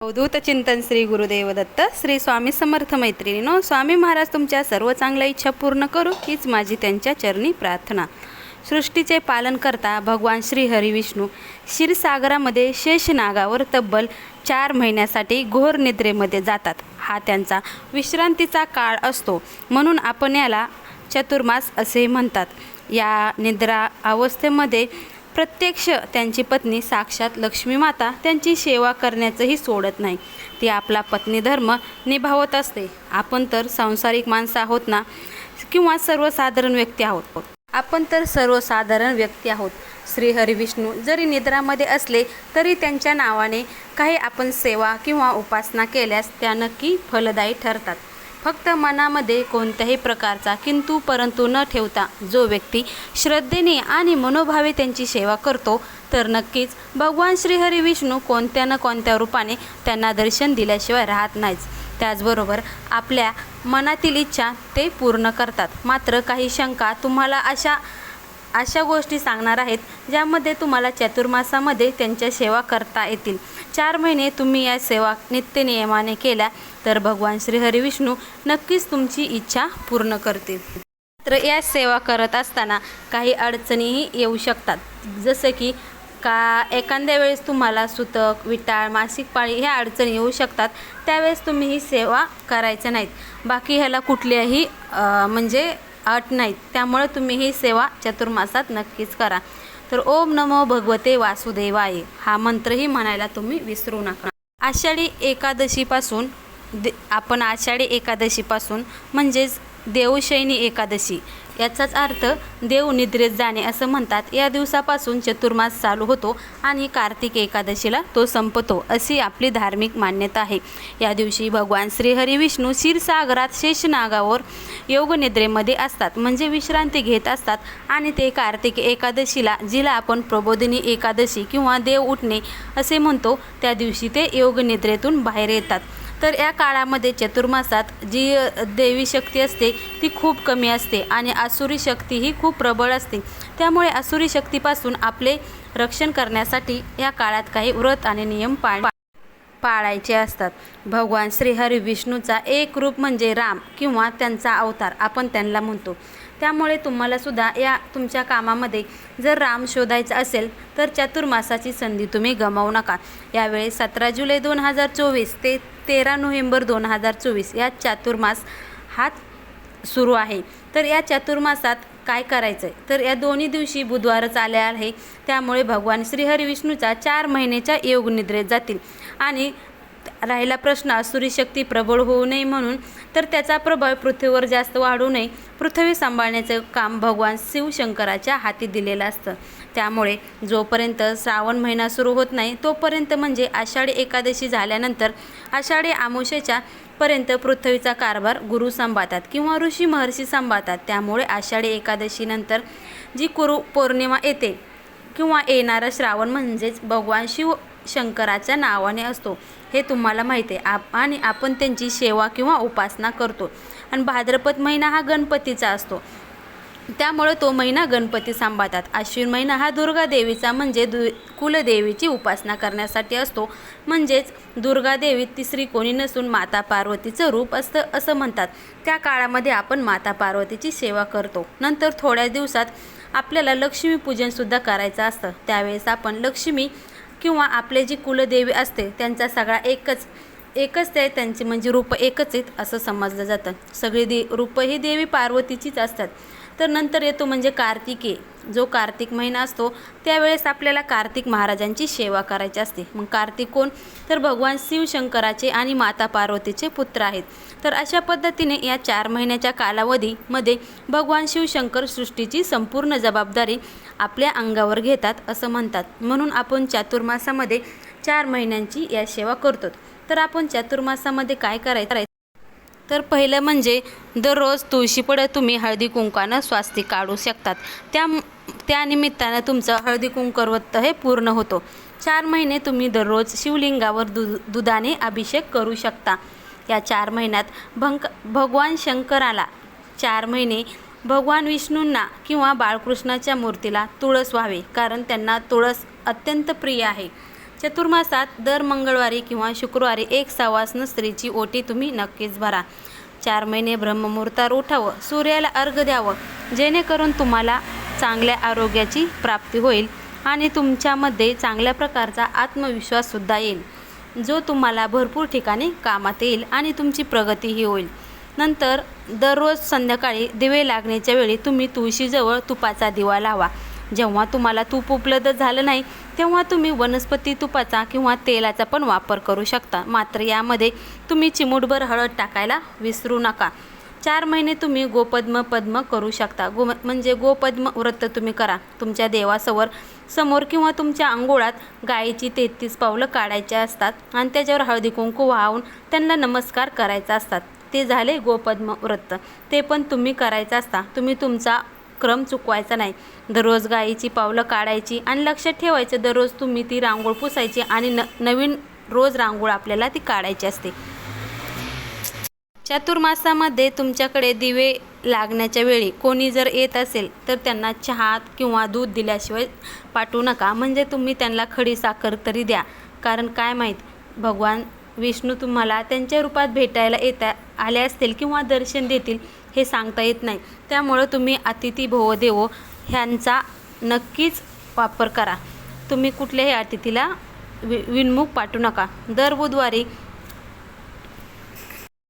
हो, अवधूत चिंतन श्री गुरुदेव दत्त श्री स्वामी समर्थ मैत्रिणीनो स्वामी महाराज तुमच्या सर्व चांगल्या इच्छा पूर्ण करू हीच माझी त्यांच्या चरणी प्रार्थना. सृष्टीचे पालन करता भगवान श्री हरिविष्णू क्षीरसागरामध्ये शेषनागावर तब्बल चार महिन्यासाठी घोर निद्रेमध्ये जातात. हा त्यांचा विश्रांतीचा काळ असतो. म्हणून आपण याला चतुर्मास असे म्हणतात. या निद्रा अवस्थेमध्ये प्रत्यक्ष त्यांची पत्नी साक्षात लक्ष्मी माता त्यांची सेवा करण्याचंही सोडत नाही. ती आपला पत्नी धर्म निभावत असते. आपण तर सांसारिक माणसं आहोत ना? किंवा सर्वसाधारण व्यक्ती आहोत. आपण तर सर्वसाधारण व्यक्ती आहोत. श्री हरिविष्णू जरी निद्रामध्ये असले तरी त्यांच्या नावाने काही आपण सेवा किंवा उपासना केल्यास त्या नक्की फलदायी ठरतात. फक्त मनामध्ये कोणत्याही प्रकारचा किंतु परंतु न ठेवता जो व्यक्ती श्रद्धेने आणि मनोभावे त्यांची सेवा करतो तर नक्कीच भगवान श्रीहरी विष्णू कोणत्या ना कोणत्या रूपाने त्यांना दर्शन दिल्याशिवाय राहत नाहीच त्याचबरोबर आपल्या मनातील इच्छा ते पूर्ण करतात. मात्र काही शंका तुम्हाला अशा अशा गोष्टी सांगणार आहेत ज्यामध्ये तुम्हाला चतुर्मासामध्ये त्यांच्या सेवा करता येतील. चार महिने तुम्ही या सेवा नित्यनियमाने केल्या तर भगवान श्रीहरी विष्णू नक्कीच तुमची इच्छा पूर्ण करतील. तर या सेवा करत असताना काही अडचणीही येऊ शकतात. जसं की का एखाद्या वेळेस तुम्हाला सुतक विटाळ मासिक पाळी ह्या अडचणी येऊ शकतात त्यावेळेस तुम्ही ही सेवा करायच्या नाहीत. बाकी ह्याला कुठल्याही म्हणजे अट नाहीत. त्यामुळे तुम्ही ही सेवा चतुर्मासात नक्कीच करा. तर ओम नमो भगवते वासुदेवाय. हा मंत्रही म्हणायला तुम्ही विसरू नका. आषाढी एकादशीपासून दे आपण आषाढी एकादशीपासून म्हणजेच देवशैनी एकादशी याचाच अर्थ देव निद्रेत जाणे असं म्हणतात. या दिवसापासून चतुर्मास चालू होतो आणि कार्तिक एकादशीला तो संपतो अशी आपली धार्मिक मान्यता आहे. या दिवशी भगवान श्रीहरी विष्णू क्षीरसागरात शेषनागावर योगनिद्रेमध्ये असतात. म्हणजे विश्रांती घेत असतात आणि ते कार्तिक एकादशीला जिला आपण प्रबोधिनी एकादशी किंवा देव उठणे असे म्हणतो त्या दिवशी ते योगनिद्रेतून बाहेर येतात. तर या काळामध्ये चतुर्मासात जी देवी शक्ती असते ती खूप कमी असते आणि आसुरी शक्ती ही खूप प्रबळ असते. त्यामुळे आसुरी शक्तीपासून आपले रक्षण करण्यासाठी या काळात काही व्रत आणि नियम पाळ पाळायचे असतात. भगवान श्रीहरी विष्णूचा एक रूप म्हणजे राम किंवा त्यांचा अवतार आपण त्यांना म्हणतो. त्यामुळे तुम्हालासुद्धा या तुमच्या कामामध्ये जर राम शोधायचा असेल तर चातुर्मासाची संधी तुम्ही गमावू नका. यावेळी सतरा जुलै दोन हजार चोवीस ते तेरा नोव्हेंबर दोन हजार चोवीस या चातुर्मास हा सुरू आहे. तर या चातुर्मासात काय करायचं आहे तर या दोन्ही दिवशी बुधवारच आले आहे. त्यामुळे भगवान श्रीहरिविष्णूचा चार महिन्याच्या योग निद्रेत जातील. आणि राहिला प्रश्न सूर्यशक्ती शक्ती प्रबळ होऊ नये म्हणून तर त्याचा प्रभाव पृथ्वीवर जास्त वाढू नये पृथ्वी सांभाळण्याचं काम भगवान शिवशंकराच्या हाती दिलेलं असतं. त्यामुळे जोपर्यंत श्रावण महिना सुरू होत नाही तोपर्यंत म्हणजे आषाढी एकादशी झाल्यानंतर आषाढी आमुषेच्या पर्यंत पृथ्वीचा कारभार गुरु सांभाळतात किंवा ऋषी महर्षी सांभाळतात. त्यामुळे आषाढी एकादशीनंतर जी कुरु पौर्णिमा येते किंवा येणारा श्रावण म्हणजेच भगवान शिव शंकराच्या नावाने असतो. हे तुम्हाला माहिती आहे. आप आणि आपण त्यांची सेवा किंवा उपासना करतो. आणि भाद्रपद महिना हा गणपतीचा असतो. त्यामुळे तो महिना गणपती सांभाळतात. आश्विन महिना हा दुर्गा देवीचा म्हणजे दु कुलदेवीची उपासना करण्यासाठी असतो. म्हणजेच दुर्गादेवी तिसरी कोणी नसून माता पार्वतीचं रूप असतं असं म्हणतात. त्या काळामध्ये आपण माता पार्वतीची सेवा करतो. नंतर थोड्या दिवसात आपल्याला लक्ष्मीपूजनसुद्धा करायचं असतं. त्यावेळेस आपण लक्ष्मी किंवा आपले जी कुलदेवी असते त्यांचा सगळा एकच एकच ते त्यांचे म्हणजे रूप एकच आहेत असं समजलं जातं. सगळी दे रूप ही देवी पार्वतीचीच असतात. तर नंतर येतो म्हणजे कार्तिकी जो कार्तिक महिना असतो त्यावेळेस आपल्याला कार्तिक महाराजांची सेवा करायची असते. मग कार्तिक कोण? तर भगवान शिवशंकराचे आणि माता पार्वतीचे पुत्र आहेत. तर अशा पद्धतीने या चार महिन्याच्या कालावधीमध्ये भगवान शिवशंकर सृष्टीची संपूर्ण जबाबदारी आपल्या अंगावर घेतात असं म्हणतात. म्हणून आपण चातुर्मासामध्ये चार महिन्यांची या सेवा करतो. तर आपण चातुर्मासामध्ये काय करायचं? तर पहिलं म्हणजे दररोज तुळशीपुढं तुम्ही हळदी कुंकानं स्वास्तिक काढू शकतात. त्या त्यानिमित्तानं तुमचं हळदी कुंकर्वत्त हे पूर्ण होतो. चार महिने तुम्ही दररोज शिवलिंगावर दु दुधाने अभिषेक करू शकता. या चार महिन्यात भंक भगवान शंकराला चार महिने भगवान विष्णूंना किंवा बाळकृष्णाच्या मूर्तीला तुळस व्हावे कारण त्यांना तुळस अत्यंत प्रिय आहे. चतुर्मासात दर मंगळवारी किंवा शुक्रवारी एक सवासनं स्त्रीची ओटी तुम्ही नक्कीच भरा. चार महिने ब्रह्ममुहूर्तावर उठावं सूर्याला अर्घ द्यावं जेणेकरून तुम्हाला चांगल्या आरोग्याची प्राप्ती होईल आणि तुमच्यामध्ये चांगल्या प्रकारचा आत्मविश्वाससुद्धा येईल. जो तुम्हाला भरपूर ठिकाणी कामात येईल आणि तुमची प्रगतीही होईल. नंतर दररोज संध्याकाळी दिवे लागण्याच्या वेळी तुम्ही तुळशीजवळ तुपाचा दिवा लावा. जेव्हा तुम्हाला तूप उपलब्ध झालं नाही तेव्हा तुम्ही वनस्पती तुपाचा किंवा तेलाचा पण वापर करू शकता. मात्र यामध्ये तुम्ही चिमूटभर हळद टाकायला विसरू नका. चार महिने तुम्ही गोपद्म पद्म करू शकता. गो म्हणजे गोपद्म व्रत तुम्ही करा. तुमच्या देवासमोर समोर किंवा तुमच्या अंघोळात गायीची तेहतीस पावलं काढायची असतात आणि त्याच्यावर हळदी कुंकू वाहून त्यांना नमस्कार करायचा असतात. ते झाले गोपद्म व्रत. ते पण तुम्ही करायचं असता. तुम्ही तुमचा क्रम चुकवायचा नाही. दररोज गायीची पावलं काढायची आणि लक्षात ठेवायचं दररोज तुम्ही ती रांगोळ पुसायची आणि न नवीन रोज रांगोळ आपल्याला ती काढायची असते. चातुर्मासामध्ये तुमच्याकडे दिवे लागण्याच्या वेळी कोणी जर येत असेल तर त्यांना चहा किंवा दूध दिल्याशिवाय पाठवू नका. म्हणजे तुम्ही त्यांना खडी साखर तरी द्या. कारण काय माहीत भगवान विष्णू तुम्हाला त्यांच्या रूपात भेटायला येता आले असतील किंवा दर्शन देतील. हे सांगता येत नाही. त्यामुळं तुम्ही अतिथी भव देवो ह्यांचा नक्कीच वापर करा. तुम्ही कुठल्याही अतिथीला वि विनमुख पाठवू नका. दर बुधवारी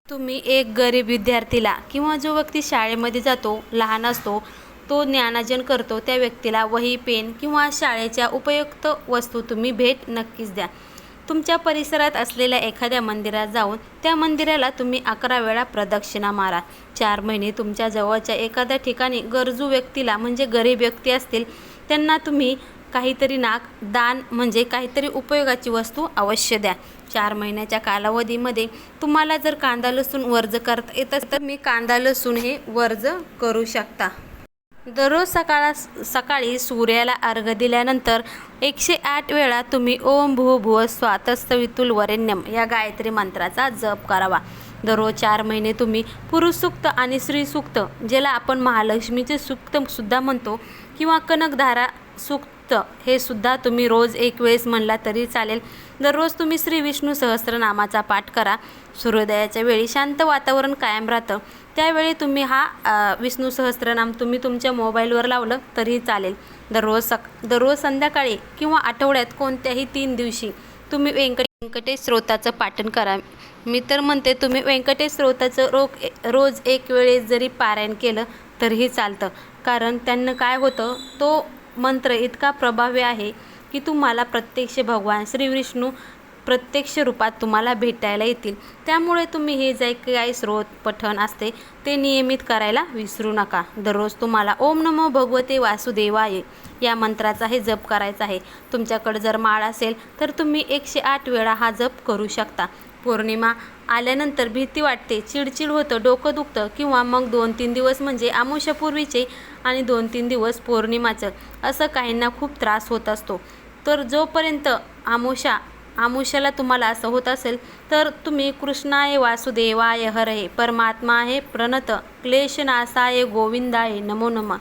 तुम्ही एक गरीब विद्यार्थीला किंवा जो व्यक्ती शाळेमध्ये जातो लहान असतो तो ज्ञानार्जन करतो त्या व्यक्तीला वही पेन किंवा शाळेच्या उपयुक्त वस्तू तुम्ही भेट नक्कीच द्या. तुमच्या परिसरात असलेल्या एखाद्या मंदिरात जाऊन त्या मंदिराला तुम्ही अकरा वेळा प्रदक्षिणा मारा. चार महिने तुमच्या जवळच्या एखाद्या ठिकाणी गरजू व्यक्तीला म्हणजे गरीब व्यक्ती असतील त्यांना तुम्ही काहीतरी नाक दान म्हणजे काहीतरी उपयोगाची वस्तू अवश्य द्या. चार महिन्याच्या कालावधीमध्ये तुम्हाला जर कांदा लसूण वर्ज करता येत तर मी कांदा लसूण हे वर्ज करू शकता. दररोज सकाळ सकाळी सूर्याला अर्घ दिल्यानंतर एकशे आठ वेळा तुम्ही ओम भू भुव स्वातस्तवितुल वरेण्यम या गायत्री मंत्राचा जप करावा. दररोज चार महिने तुम्ही पुरुषसूक्त आणि स्त्रीसूक्त ज्याला आपण महालक्ष्मीचे सुक्त सुद्धा म्हणतो किंवा कनकधारा सुक्त हे सुद्धा तुम्ही रोज एक वेळेस म्हणला तरी चालेल. दररोज तुम्ही श्री विष्णू सहस्रनामाचा पाठ करा. सूर्योदयाच्या वेळी शांत वातावरण कायम राहतं. त्यावेळी तुम्ही हा विष्णू सहस्त्रनाम तुम्ही तुमच्या मोबाईलवर लावलं तरीही चालेल. दररोज सक दररोज संध्याकाळी किंवा आठवड्यात कोणत्याही तीन दिवशी तुम्ही व्यंकट व्यंकटेश स्रोताचं पाठन करा. मी तर म्हणते तुम्ही व्यंकटेश स्रोताचं रोग रोज एक वेळेस जरी पारायण केलं तरीही चालतं. कारण त्यांना काय होतं तो मंत्र इतका प्रभावी आहे की तुम्हाला प्रत्यक्ष भगवान श्री विष्णू प्रत्यक्ष रूपात तुम्हाला भेटायला येतील. त्यामुळे तुम्ही हे जे काही स्रोत पठण असते ते नियमित करायला विसरू नका. दररोज तुम्हाला ओम नमो भगवते वासुदेवाय या मंत्राचा हे जप करायचा आहे. तुमच्याकडे जर माळ असेल तर तुम्ही एकशे आठ वेळा हा जप करू शकता. पौर्णिमा आल्यानंतर भीती वाटते चिडचिड होतं डोकं दुखतं किंवा मग दोन तीन दिवस म्हणजे आमुष्यापूर्वीचे आणि दोन तीन दिवस पौर्णिमाचं असं काहींना खूप त्रास होत असतो. तर जोपर्यंत आमोशा आमुष्याला तुम्हाला असं होत असेल तर तुम्ही कृष्णाय वासुदेवाय हरहे. परमात्मा आहे प्रणत क्लेशनासाय गोविंदाय नमो नम.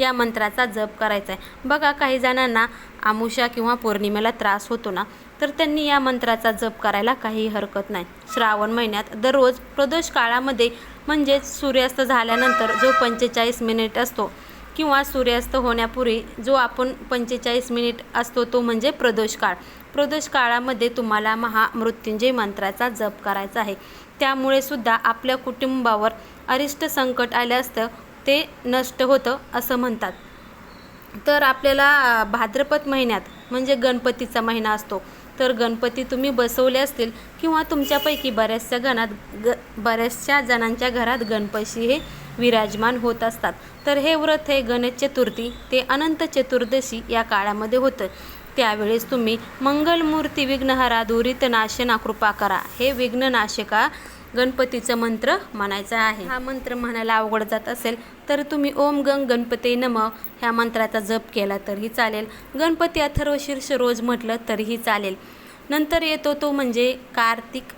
या मंत्राचा जप करायचा आहे. बघा काही जणांना आमुषा किंवा पौर्णिमेला त्रास होतो ना तर त्यांनी या मंत्राचा जप करायला काही हरकत नाही. श्रावण महिन्यात दररोज प्रदोष काळामध्ये म्हणजेच सूर्यास्त झाल्यानंतर जो पंचेचाळीस मिनिट असतो किंवा सूर्यास्त होण्यापूर्वी जो आपण पंचेचाळीस मिनिट असतो तो म्हणजे प्रदोष काळ. प्रदोष काळामध्ये तुम्हाला महामृत्युंजय मंत्राचा जप करायचा आहे. त्यामुळे सुद्धा आपल्या कुटुंबावर अरिष्ट संकट आले असतं ते नष्ट होतं असं म्हणतात. तर आपल्याला भाद्रपद महिन्यात म्हणजे गणपतीचा महिना असतो. तर गणपती तुम्ही बसवले असतील किंवा तुमच्यापैकी बऱ्याचशा घरात ग बऱ्याचशा जणांच्या घरात गणपती हे विराजमान होत असतात. तर हे व्रत हे गणेश चतुर्थी ते अनंत चतुर्दशी या काळामध्ये होतं. त्यावेळेस तुम्ही मंगलमूर्ती विघ्नहरा दुरित नाशना कृपा करा. हे विघ्ननाशिका गणपतीचं मंत्र म्हणायचा आहे. हा मंत्र म्हणायला अवघड जात असेल तर तुम्ही ओम गंग गणपती नम ह्या मंत्राचा जप केला तरीही चालेल. गणपती अथर्व शीर्ष रोज म्हटलं तरीही चालेल. नंतर येतो तो म्हणजे कार्तिक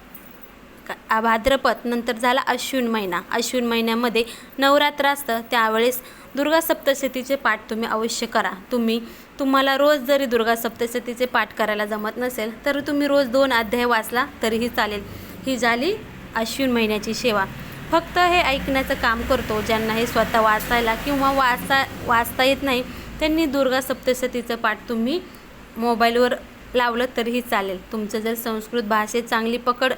भाद्रपद नंतर झाला अश्विन महिना. अश्विन महिन्यामध्ये नवरात्र असतं. त्यावेळेस दुर्गा सप्तशतीचे पाठ तुम्ही अवश्य करा. तुम्ही तुम्हाला रोज जरी दुर्गा सप्तशतीचे पाठ करायला जमत नसेल तर तुम्ही रोज दोन अध्याय वाचला तरीही चालेल. ही झाली अश्विन महिन्याची सेवा. फक्त हे ऐकण्याचं काम करतो ज्यांना हे स्वतः वाचायला किंवा वाचा वाचता येत नाही त्यांनी दुर्गा सप्तशतीचं पाठ तुम्ही मोबाईलवर लावलं तरीही चालेल. तुमचं जर संस्कृत भाषेत चांगली पकड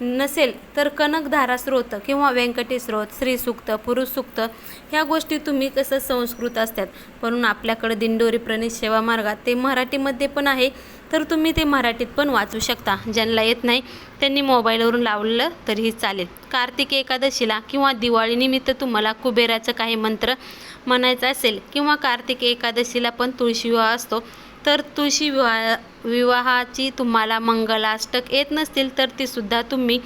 नसेल तर कनकधारा स्रोत किंवा व्यंकटी स्रोत श्रीसूक्त पुरुष सूक्त ह्या गोष्टी तुम्ही कसं संस्कृत असतात? म्हणून आपल्याकडे दिंडोरी प्रणित सेवा मार्गात ते मराठीमध्ये पण आहे तर तुम्ही ते मराठीत पण वाचू शकता. ज्यांना येत नाही त्यांनी मोबाईलवरून लावलं तरीही चालेल. कार्तिक एकादशीला किंवा दिवाळीनिमित्त तुम्हाला कुबेराचं काही मंत्र म्हणायचं असेल किंवा कार्तिक एकादशीला पण तुळशी विवाह असतो तर तुळशी विवाह विवाहाची तुम्हाला मंगलाष्टक येत नसतील तर तीसुद्धा तुम्ही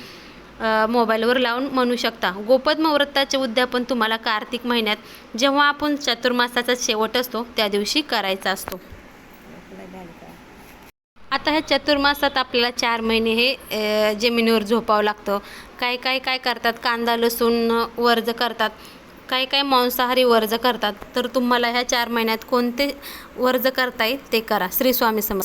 मोबाईलवर लावून म्हणू शकता. गोपद मुहूर्ताचे उद्यापन तुम्हाला कार्तिक महिन्यात जेव्हा आपण चतुर्मासाचा शेवट असतो त्या दिवशी करायचा असतो. आता ह्या चतुर्मासात आपल्याला चार महिने हे जमिनीवर झोपावं लागतं. काय काय काय करतात? कांदा लसूण वर्ज करतात. काय काय मांसाहारी वर्ज करतात तर तुम्हाला ह्या चार महिन्यात कोणते वर्ज करता येईल ते करा. श्री स्वामी समर्थ.